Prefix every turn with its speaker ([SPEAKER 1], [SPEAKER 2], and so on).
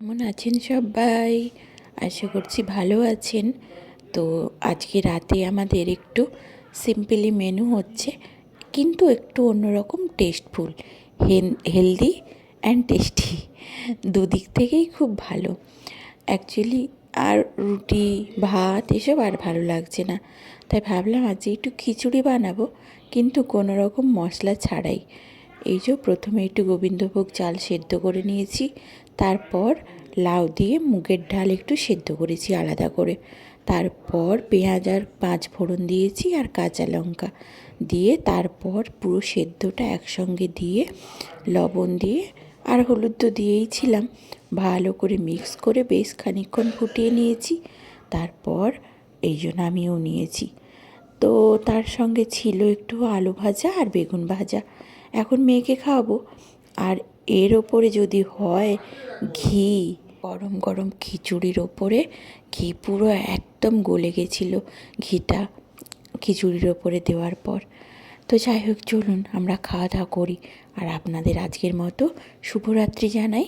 [SPEAKER 1] কেমন আছেন সবাই? আশা করছি ভালো আছেন। তো আজকে রাতে আমাদের একটু সিম্পলি মেনু হচ্ছে কিন্তু একটু অন্যরকম টেস্টফুল হেলদি অ্যান্ড টেস্টি দুদিক থেকেই খুব ভালো। অ্যাকচুয়ালি আর রুটি, ভাত এসব আর ভালো লাগছে না। তাই ভাবলাম আজকে একটু খিচুড়ি বানাবো, কিন্তু কোনো রকম মশলা ছাড়াই। এই যে প্রথমে একটু গোবিন্দভোগ চাল সেদ্ধ করে নিয়েছি, তারপর লাউ দিয়ে মুগের ডাল একটু সেদ্ধ করেছি আলাদা করে। তারপর পেঁয়াজ আর পাঁচ ফোড়ন দিয়েছি আর কাঁচা লঙ্কা দিয়ে তারপর পুরো সেদ্ধটা একসঙ্গে দিয়ে লবণ দিয়ে আর হলুদ তো দিয়েই ছিলাম ভালো করে মিক্স করে বেশ খানিকক্ষণ ফুটিয়ে নিয়েছি, তারপর এই জন্য আমিও নিয়েছি। তো তার সঙ্গে ছিল একটু আলু ভাজা আর বেগুন ভাজা। এখন মেয়েকে খাওয়াবো। আর এর ওপরে যদি হয় ঘি, গরম গরম খিচুড়ির ওপরে, ঘি পুরো একদম গলে গেছিল ঘিটা খিচুড়ির ওপরে দেওয়ার পর। তো যাই হোক, চলুন আমরা খাওয়া দাওয়া করি। আর আপনাদের আজকের মতো শুভরাত্রি জানাই।